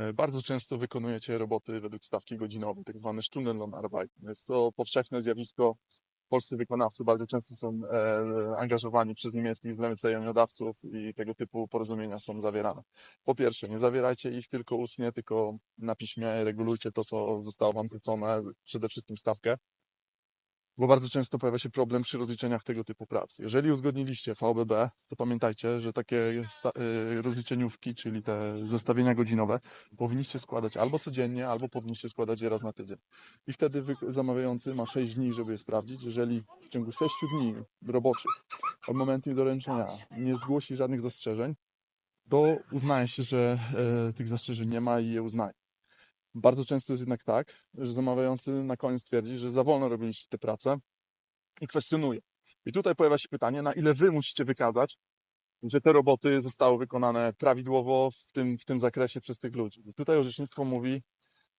E, Bardzo często wykonujecie roboty według stawki godzinowej, tak zwane Stundenlohnarbeit. Jest to powszechne zjawisko. Polscy wykonawcy bardzo często są e, angażowani przez niemieckich zleceniodawców i tego typu porozumienia są zawierane. Po pierwsze, nie zawierajcie ich tylko ustnie, tylko na piśmie, regulujcie to, co zostało Wam zlecone, przede wszystkim stawkę bo bardzo często pojawia się problem przy rozliczeniach tego typu prac. Jeżeli uzgodniliście VBB, to pamiętajcie, że takie y, rozliczeniówki, czyli te zestawienia godzinowe, powinniście składać albo codziennie, albo powinniście składać je raz na tydzień. I wtedy zamawiający ma 6 dni, żeby je sprawdzić. Jeżeli w ciągu 6 dni roboczych od momentu doręczenia nie zgłosi żadnych zastrzeżeń, to uznaje się, że e, tych zastrzeżeń nie ma i je uznaje. Bardzo często jest jednak tak, że zamawiający na koniec twierdzi, że za wolno robiliście tę pracę i kwestionuje. I tutaj pojawia się pytanie, na ile wy musicie wykazać, że te roboty zostały wykonane prawidłowo w tym, w tym zakresie przez tych ludzi. I tutaj orzecznictwo mówi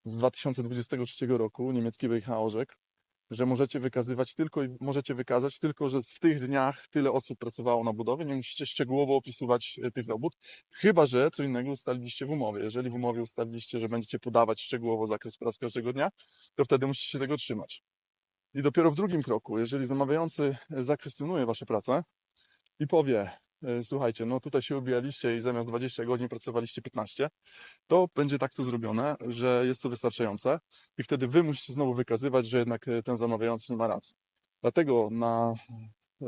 z 2023 roku, niemiecki BIH orzekł, że możecie wykazywać tylko, i- możecie wykazać tylko, że w tych dniach tyle osób pracowało na budowie, nie musicie szczegółowo opisywać e, tych robót, chyba że co innego ustaliliście w umowie. Jeżeli w umowie ustaliliście, że będziecie podawać szczegółowo zakres prac każdego dnia, to wtedy musicie się tego trzymać. I dopiero w drugim kroku, jeżeli zamawiający zakwestionuje wasze prace i powie, e, słuchajcie, no tutaj się ubijaliście i zamiast 20 godzin pracowaliście 15, to będzie tak to zrobione, że jest to wystarczające i wtedy wy musicie znowu wykazywać, że jednak e, ten zamawiający ma racji. Dlatego na, e,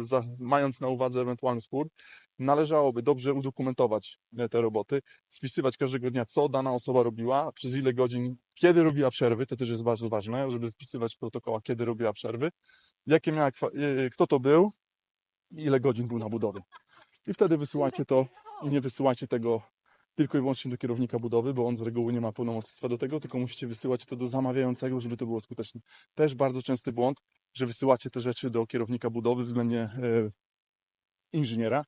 za, mając na uwadze ewentualny spór, należałoby dobrze udokumentować e, te roboty, spisywać każdego dnia, co dana osoba robiła, przez ile godzin, kiedy robiła przerwy, to też jest bardzo ważne, żeby wpisywać w protokołach, kiedy robiła przerwy, jakie miała, e, kto to był, ile godzin był na budowie. I wtedy wysyłajcie to i nie wysyłajcie tego tylko i wyłącznie do kierownika budowy, bo on z reguły nie ma pełnomocnictwa do tego, tylko musicie wysyłać to do zamawiającego, żeby to było skuteczne. Też bardzo częsty błąd, że wysyłacie te rzeczy do kierownika budowy względnie e, inżyniera,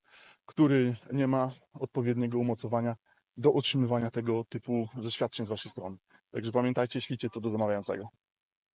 który nie ma odpowiedniego umocowania do otrzymywania tego typu zaświadczeń z waszej strony. Także pamiętajcie, ślijcie to do zamawiającego.